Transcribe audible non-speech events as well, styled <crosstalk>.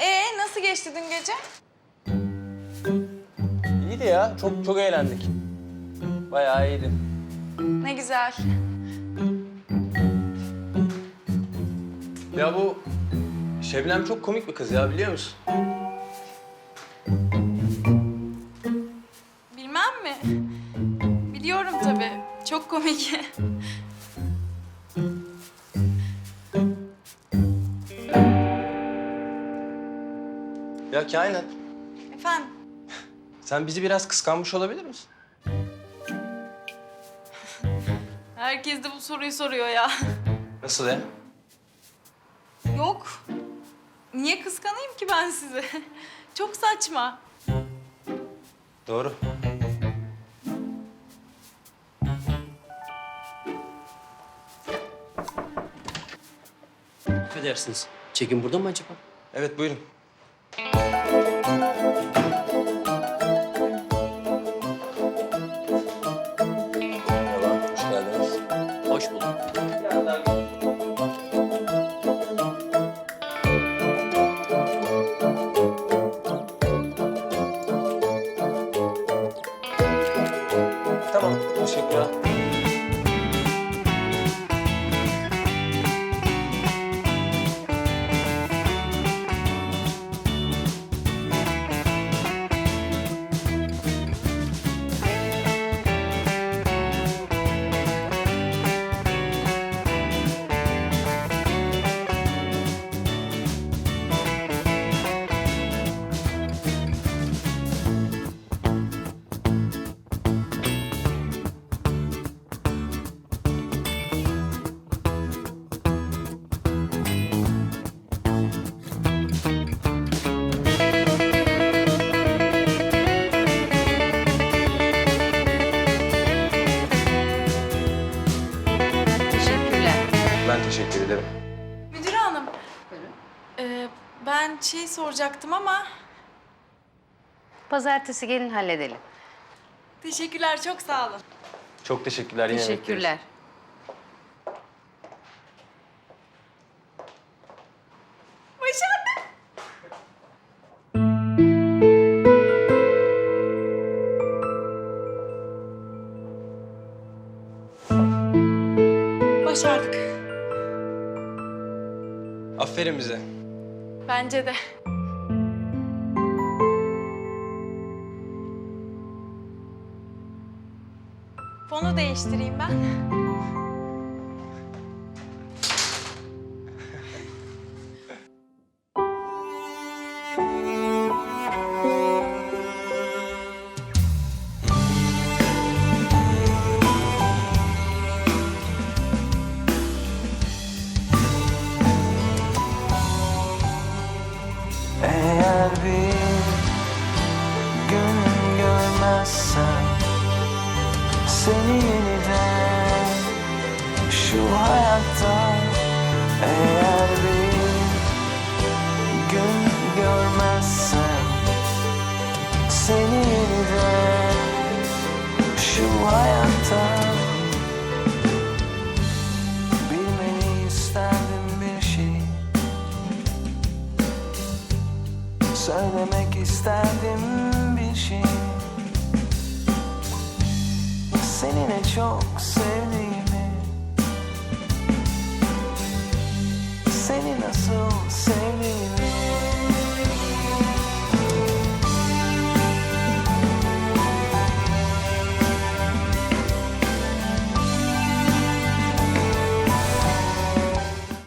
Ee nasıl geçti dün gece? İyiydi ya. Çok çok eğlendik. Bayağı iyiydi. Ne güzel. Ya bu Şebnem çok komik bir kız ya biliyor musun? Bilmem mi? Biliyorum tabii. Çok komik. <laughs> Ya kainat. Efendim? Sen bizi biraz kıskanmış olabilir misin? Herkes de bu soruyu soruyor ya. Nasıl ya? Yok. Niye kıskanayım ki ben sizi? Çok saçma. Doğru. Affedersiniz. Çekim burada mı acaba? Evet buyurun. Hoş bulduk. Teşekkür ederim. Müdür hanım. Ee, ben şey soracaktım ama... Pazartesi gelin halledelim. Teşekkürler, çok sağ olun. Çok teşekkürler. Yine bekleriz. Teşekkürler. Başardık. Aferin bize. Bence de. Fonu değiştireyim ben. Şu hayatta Eğer bir gün görmezsem Seni yeniden şu hayatta Bilmeni isterdim bir şey. Söylemek isterdim bir şey. Seni ne çok sevdiğimi Seni nasıl sevdiğimi